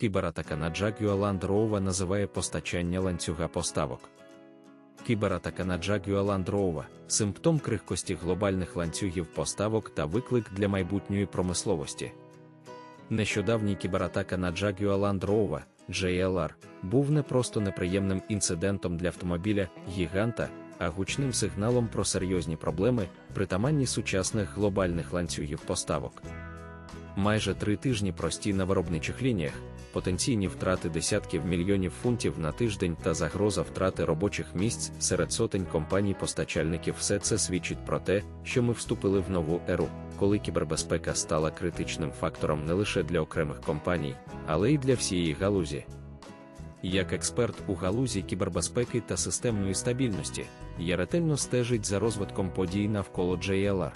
Кібератака на Jaguar Land Rover називає постачання ланцюга поставок. Кібератака на Jaguar Land Rover – симптом крихкості глобальних ланцюгів поставок та виклик для майбутньої промисловості. Нещодавній кібератака на Jaguar Land Rover JLR був не просто неприємним інцидентом для автомобіля гіганта, а гучним сигналом про серйозні проблеми, притаманні сучасних глобальних ланцюгів поставок. Майже три тижні прості на виробничих лініях, потенційні втрати десятків мільйонів фунтів на тиждень та загроза втрати робочих місць серед сотень компаній-постачальників все це свідчить про те, що ми вступили в нову еру, коли кібербезпека стала критичним фактором не лише для окремих компаній, але й для всієї галузі. Як експерт у галузі кібербезпеки та системної стабільності, я ретельно стежить за розвитком подій навколо JLR.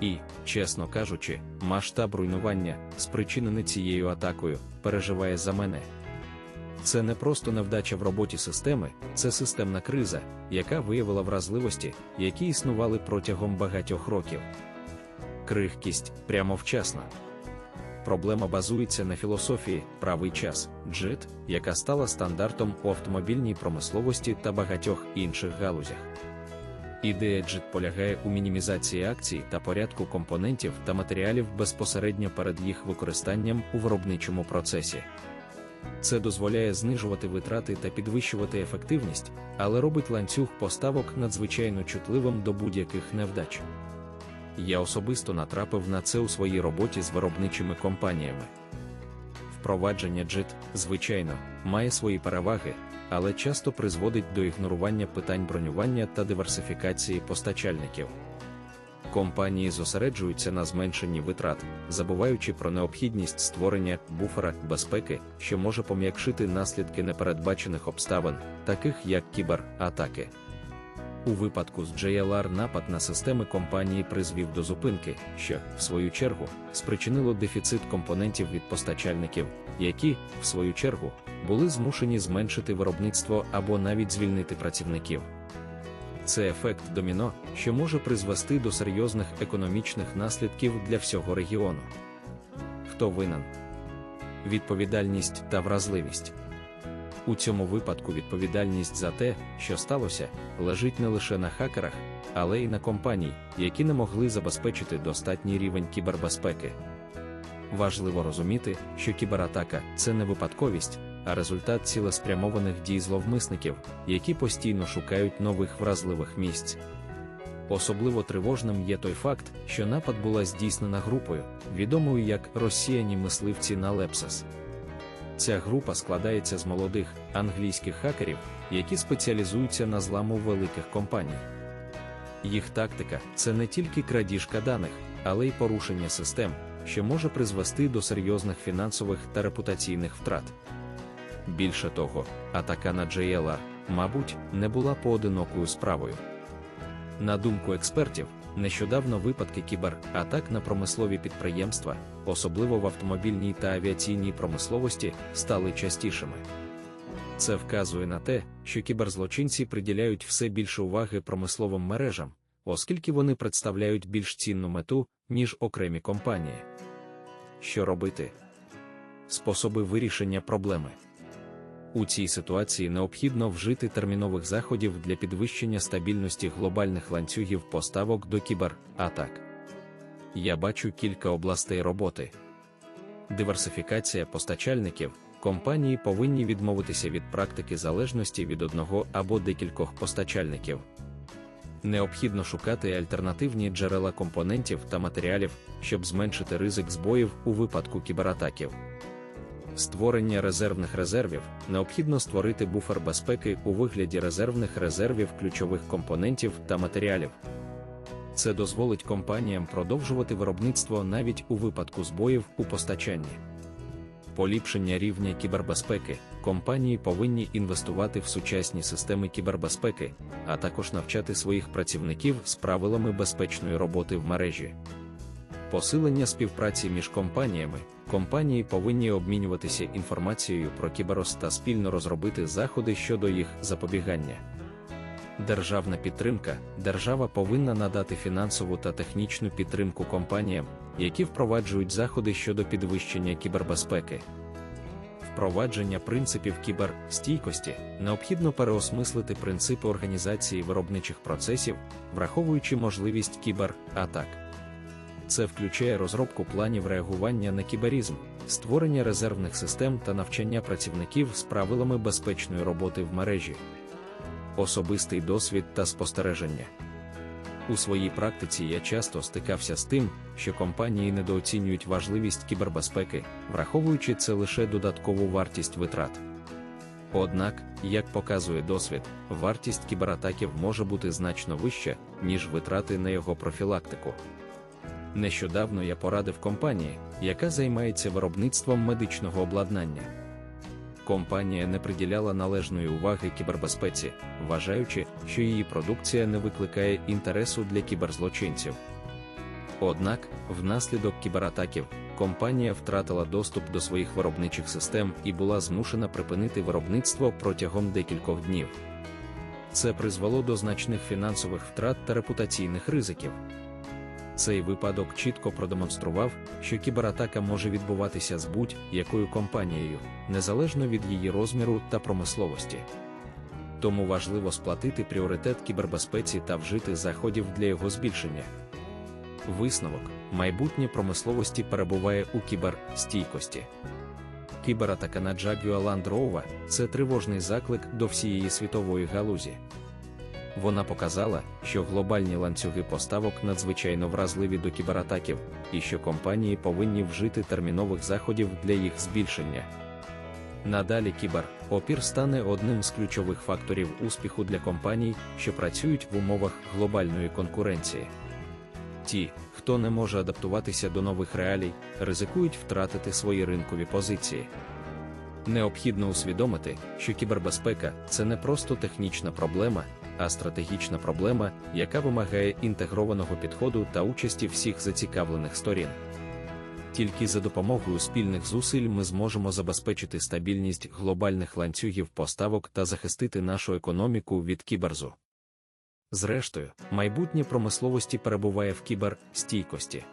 І, чесно кажучи, масштаб руйнування, спричинений цією атакою, переживає за мене. Це не просто невдача в роботі системи, це системна криза, яка виявила вразливості, які існували протягом багатьох років. Крихкість прямо вчасно. Проблема базується на філософії правий час JIT, яка стала стандартом у автомобільній промисловості та багатьох інших галузях. Ідея JIT полягає у мінімізації акцій та порядку компонентів та матеріалів безпосередньо перед їх використанням у виробничому процесі. Це дозволяє знижувати витрати та підвищувати ефективність, але робить ланцюг поставок надзвичайно чутливим до будь-яких невдач. Я особисто натрапив на це у своїй роботі з виробничими компаніями. Впровадження JIT, звичайно, має свої переваги, але часто призводить до ігнорування питань бронювання та диверсифікації постачальників. Компанії зосереджуються на зменшенні витрат, забуваючи про необхідність створення буфера безпеки, що може пом'якшити наслідки непередбачених обставин, таких як кібератаки. У випадку з JLR напад на системи компанії призвів до зупинки, що, в свою чергу, спричинило дефіцит компонентів від постачальників, які, в свою чергу, були змушені зменшити виробництво або навіть звільнити працівників. Це ефект доміно, що може призвести до серйозних економічних наслідків для всього регіону. Хто винен? Відповідальність та вразливість. У цьому випадку відповідальність за те, що сталося, лежить не лише на хакерах, але й на компаній, які не могли забезпечити достатній рівень кібербезпеки. Важливо розуміти, що кібератака це не випадковість, а результат цілеспрямованих дій зловмисників, які постійно шукають нових вразливих місць. Особливо тривожним є той факт, що напад була здійснена групою, відомою як росіяні мисливці на Лепсес. Ця група складається з молодих англійських хакерів, які спеціалізуються на зламу великих компаній. Їх тактика це не тільки крадіжка даних, але й порушення систем, що може призвести до серйозних фінансових та репутаційних втрат. Більше того, атака на JLR, мабуть, не була поодинокою справою. На думку експертів, нещодавно випадки кібератак на промислові підприємства, особливо в автомобільній та авіаційній промисловості, стали частішими. Це вказує на те, що кіберзлочинці приділяють все більше уваги промисловим мережам, оскільки вони представляють більш цінну мету, ніж окремі компанії. Що робити? Способи вирішення проблеми. У цій ситуації необхідно вжити термінових заходів для підвищення стабільності глобальних ланцюгів поставок до кібератак. Я бачу кілька областей роботи. Диверсифікація постачальників. Компанії повинні відмовитися від практики залежності від одного або декількох постачальників. Необхідно шукати альтернативні джерела компонентів та матеріалів, щоб зменшити ризик збоїв у випадку кібератаків. Створення резервних резервів необхідно створити буфер безпеки у вигляді резервних резервів ключових компонентів та матеріалів. Це дозволить компаніям продовжувати виробництво навіть у випадку збоїв у постачанні. Поліпшення рівня кібербезпеки компанії повинні інвестувати в сучасні системи кібербезпеки, а також навчати своїх працівників з правилами безпечної роботи в мережі. Посилення співпраці між компаніями. Компанії повинні обмінюватися інформацією про кіберос та спільно розробити заходи щодо їх запобігання. Державна підтримка. Держава повинна надати фінансову та технічну підтримку компаніям, які впроваджують заходи щодо підвищення кібербезпеки. впровадження принципів кіберстійкості необхідно переосмислити принципи організації виробничих процесів, враховуючи можливість кібератак. Це включає розробку планів реагування на кіберізм, створення резервних систем та навчання працівників з правилами безпечної роботи в мережі, особистий досвід та спостереження. У своїй практиці я часто стикався з тим, що компанії недооцінюють важливість кібербезпеки, враховуючи це лише додаткову вартість витрат. Однак, як показує досвід, вартість кібератаків може бути значно вища, ніж витрати на його профілактику. Нещодавно я порадив компанії, яка займається виробництвом медичного обладнання. Компанія не приділяла належної уваги кібербезпеці, вважаючи, що її продукція не викликає інтересу для кіберзлочинців. Однак, внаслідок кібератаків, компанія втратила доступ до своїх виробничих систем і була змушена припинити виробництво протягом декількох днів. Це призвело до значних фінансових втрат та репутаційних ризиків. Цей випадок чітко продемонстрував, що кібератака може відбуватися з будь-якою компанією, незалежно від її розміру та промисловості. Тому важливо сплатити пріоритет кібербезпеці та вжити заходів для його збільшення. Висновок майбутнє промисловості перебуває у кіберстійкості. Кібератака на Jaguar Land Rover – це тривожний заклик до всієї світової галузі. Вона показала, що глобальні ланцюги поставок надзвичайно вразливі до кібератаків, і що компанії повинні вжити термінових заходів для їх збільшення. Надалі кібер-опір стане одним з ключових факторів успіху для компаній, що працюють в умовах глобальної конкуренції. Ті, хто не може адаптуватися до нових реалій, ризикують втратити свої ринкові позиції. Необхідно усвідомити, що кібербезпека це не просто технічна проблема, а стратегічна проблема, яка вимагає інтегрованого підходу та участі всіх зацікавлених сторін. Тільки за допомогою спільних зусиль ми зможемо забезпечити стабільність глобальних ланцюгів поставок та захистити нашу економіку від кіберзу. Зрештою, майбутнє промисловості перебуває в кіберстійкості.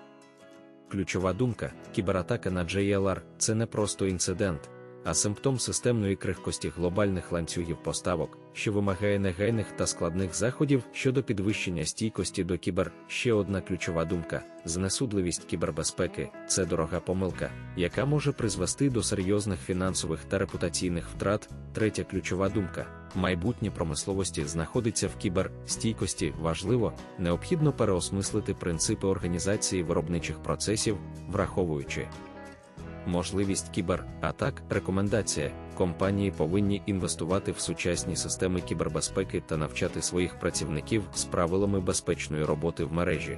Ключова думка кібератака на JLR – це не просто інцидент, а симптом системної крихкості глобальних ланцюгів поставок, що вимагає негайних та складних заходів щодо підвищення стійкості до кібер. Ще одна ключова думка: знесудливість кібербезпеки це дорога помилка, яка може призвести до серйозних фінансових та репутаційних втрат. Третя ключова думка. Майбутнє промисловості знаходиться в кіберстійкості важливо, необхідно переосмислити принципи організації виробничих процесів, враховуючи можливість кібератак. Рекомендація: компанії повинні інвестувати в сучасні системи кібербезпеки та навчати своїх працівників з правилами безпечної роботи в мережі.